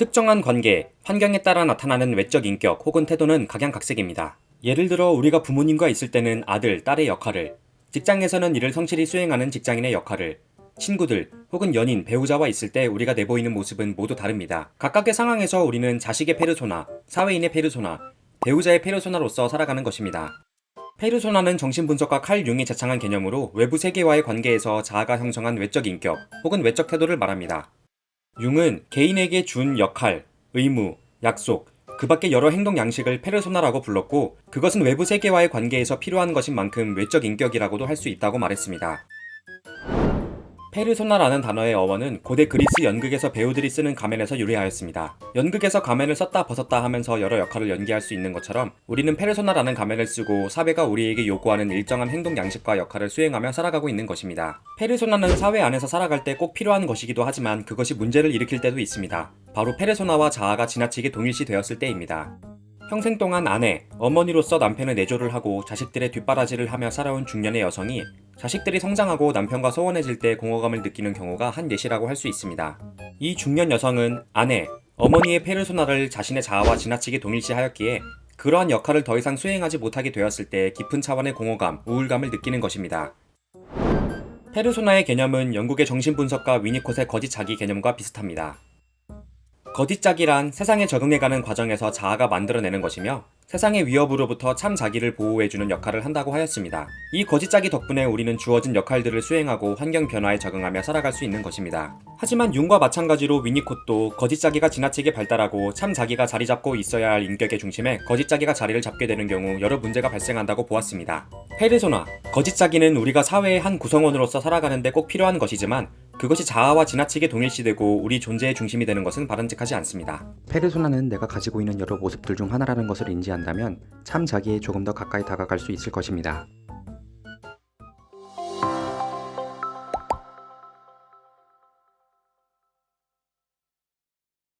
특정한 관계, 환경에 따라 나타나는 외적 인격 혹은 태도는 각양각색입니다. 예를 들어 우리가 부모님과 있을 때는 아들, 딸의 역할을, 직장에서는 이를 성실히 수행하는 직장인의 역할을, 친구들 혹은 연인, 배우자와 있을 때 우리가 내보이는 모습은 모두 다릅니다. 각각의 상황에서 우리는 자식의 페르소나, 사회인의 페르소나, 배우자의 페르소나로서 살아가는 것입니다. 페르소나는 정신분석가 칼 융이 제창한 개념으로 외부 세계와의 관계에서 자아가 형성한 외적 인격 혹은 외적 태도를 말합니다. 융은 개인에게 준 역할, 의무, 약속, 그 밖의 여러 행동 양식을 페르소나라고 불렀고 그것은 외부 세계와의 관계에서 필요한 것인 만큼 외적 인격이라고도 할 수 있다고 말했습니다. 페르소나라는 단어의 어원은 고대 그리스 연극에서 배우들이 쓰는 가면에서 유래하였습니다. 연극에서 가면을 썼다 벗었다 하면서 여러 역할을 연기할 수 있는 것처럼 우리는 페르소나라는 가면을 쓰고 사회가 우리에게 요구하는 일정한 행동 양식과 역할을 수행하며 살아가고 있는 것입니다. 페르소나는 사회 안에서 살아갈 때 꼭 필요한 것이기도 하지만 그것이 문제를 일으킬 때도 있습니다. 바로 페르소나와 자아가 지나치게 동일시 되었을 때입니다. 평생 동안 아내, 어머니로서 남편을 내조를 하고 자식들의 뒷바라지를 하며 살아온 중년의 여성이 자식들이 성장하고 남편과 소원해질 때 공허감을 느끼는 경우가 한 예시라고 할 수 있습니다. 이 중년 여성은 아내, 어머니의 페르소나를 자신의 자아와 지나치게 동일시하였기에 그러한 역할을 더 이상 수행하지 못하게 되었을 때 깊은 차원의 공허감, 우울감을 느끼는 것입니다. 페르소나의 개념은 영국의 정신분석가 위니콧의 거짓 자기 개념과 비슷합니다. 거짓 자기란 세상에 적응해가는 과정에서 자아가 만들어내는 것이며 세상의 위협으로부터 참 자기를 보호해주는 역할을 한다고 하였습니다. 이 거짓 자기 덕분에 우리는 주어진 역할들을 수행하고 환경 변화에 적응하며 살아갈 수 있는 것입니다. 하지만 융과 마찬가지로 위니콧도 거짓 자기가 지나치게 발달하고 참 자기가 자리 잡고 있어야 할 인격의 중심에 거짓 자기가 자리를 잡게 되는 경우 여러 문제가 발생한다고 보았습니다. 페르소나, 거짓 자기는 우리가 사회의 한 구성원으로서 살아가는데 꼭 필요한 것이지만 그것이 자아와 지나치게 동일시되고 우리 존재의 중심이 되는 것은 바람직하지 않습니다. 페르소나는 내가 가지고 있는 여러 모습들 중 하나라는 것을 인지한다면 참 자기에 조금 더 가까이 다가갈 수 있을 것입니다.